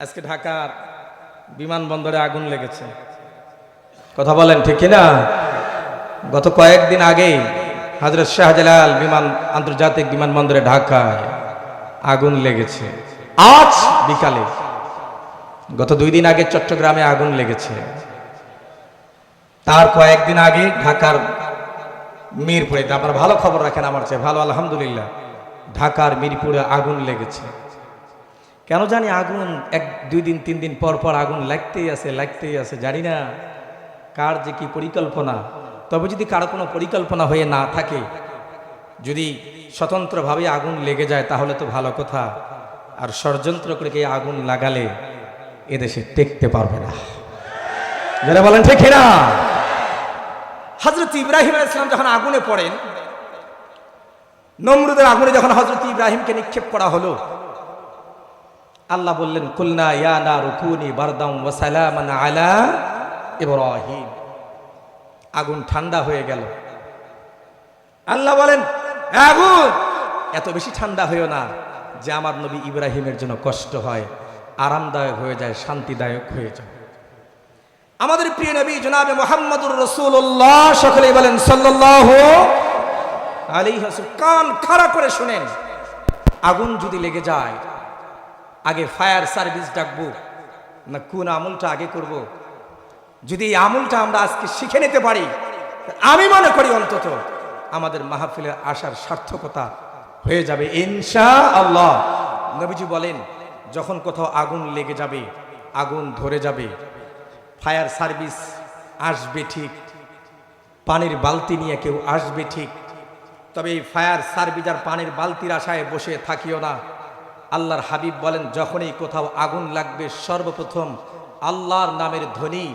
আজকে ঢাকার বিমানবন্দরে আগুন লেগেছে। কথা বলেন, ঠিক না গত কয়েকদিন আগেই হজরত শাহজালাল বিমান, আন্তর্জাতিক বিমানবন্দরে ঢাকায় আগুন লেগেছে। আজ বিকালে, গত দুই দিন আগে চট্টগ্রামে আগুন লেগেছে। তার কয়েকদিন আগে ঢাকার মিরপুরে আপনারা ভালো খবর রাখেন আমার চেয়ে, ভালো, আলহামদুলিল্লাহ, ঢাকার মিরপুরে আগুন লেগেছে। কেন জানি আগুন এক, দুই দিন, তিন দিন পর পর আগুন লাগতেই আছে লাগতেই আছে, জানি না কার যে কি পরিকল্পনা। তবে যদি কারও কোনো পরিকল্পনা হয়ে না থাকে, যদি স্বতন্ত্রভাবে আগুন লেগে যায়, তাহলে তো ভালো কথা। আর ষড়যন্ত্র করে কে আগুন লাগালে এদেশে টেকতে পারবে না। যারা বলেন ঠিক না হজরত ইব্রাহিম ইসলাম যখন আগুনে পড়েন, নমরুদের আগুনে যখন হজরত ইব্রাহিমকে নিক্ষেপ করা হলো আল্লাহ বললেন, কুলনা ইয়া না রুকুনি বারদাম ওয়াসালামান আলা ইব্রাহিম। আগুন ঠান্ডা হয়ে গেল। আল্লাহ বলেন, আগুন! এত বেশি ঠান্ডা হয়েও না, যে আমার নবী ইব্রাহিমের জন্য কষ্ট হয়, আরামদায়ক হয়ে যায়, শান্তিদায়ক হয়ে যায়। আমাদের প্রিয় নবী জনাবে মোহাম্মদুর রসুল্লাহ সকলেই বলেন সাল্লাহ আলী কান খাড়া করে শুনেন, আগুন যদি লেগে যায় আগে ফায়ার সার্ভিস ডাকবো, না কোন আমলটা আগে করব। যদি এই আমলটা আমরা আজকে শিখে নিতে পারি, আমি মনে করি অন্তত আমাদের মাহফিলের আসার সার্থকতা হয়ে যাবে। ইনশা আল্লাহ নবীজি বলেন, যখন কোথাও আগুন লেগে যাবে, আগুন ধরে যাবে, ফায়ার সার্ভিস আসবে ঠিক, পানির বালতি নিয়ে কেউ আসবে ঠিক, তবে এই ফায়ার সার্ভিস আর পানির বালতির আশায় বসে থাকিও না। আল্লাহর হাবিব বলেন, যখনই কোথাও আগুন লাগবে, সর্বপ্রথম আল্লাহর নামের ধ্বনি,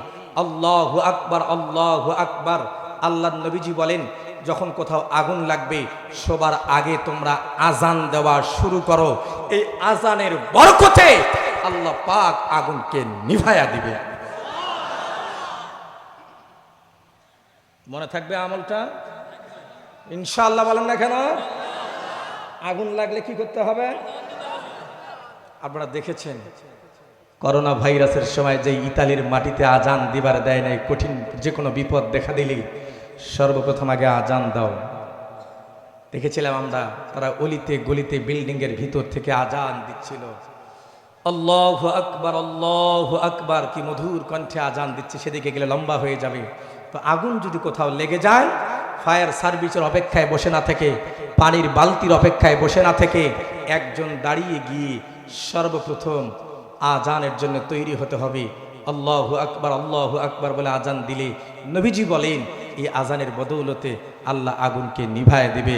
আল্লাহ আকবার আল্লাহ আকবার। আল্লাহ নবীজি বলেন, যখন কোথাও আগুন লাগবে, সবার আগে তোমরা আজান দেওয়া শুরু করো। এই আজানের বরকতে আল্লাহ পাক আগুনকে নিভায়া দিবে। মনে থাকবে আমলটা? ইনশাল্লাহ বলেন না কেন? আগুন লাগলে কি করতে হবে? আপনারা দেখেছেন করোনা ভাইরাসের সময় যে ইতালির মাটিতে আজান দিবার দেয় নাই, কঠিন যে কোনো বিপদ দেখা দিলেই সর্বপ্রথম আগে আজান দাও। দেখেছিলাম আমরা, তারা অলিতে গলিতে বিল্ডিং এর ভিতর থেকে আজান দিচ্ছিল। আল্লাহ আকবার আল্লাহ আকবার, কি মধুর কণ্ঠে আজান দিচ্ছে, সেদিকে গেলে লম্বা হয়ে যাবে। তো আগুন যদি কোথাও লেগে যায়, ফায়ার সার্ভিসের অপেক্ষায় বসে না থেকে, পানির বালতির অপেক্ষায় বসে না থেকে একজন দাঁড়িয়ে গিয়ে সর্বপ্রথম আজানের জন্য তৈরি হতে হবে। আল্লাহ আকবর আল্লাহ আকবর বলে আজান দিলে নবীজি বলেন, এই আজানের বদৌলতে আল্লাহ আগুনকে নিভায় দেবে।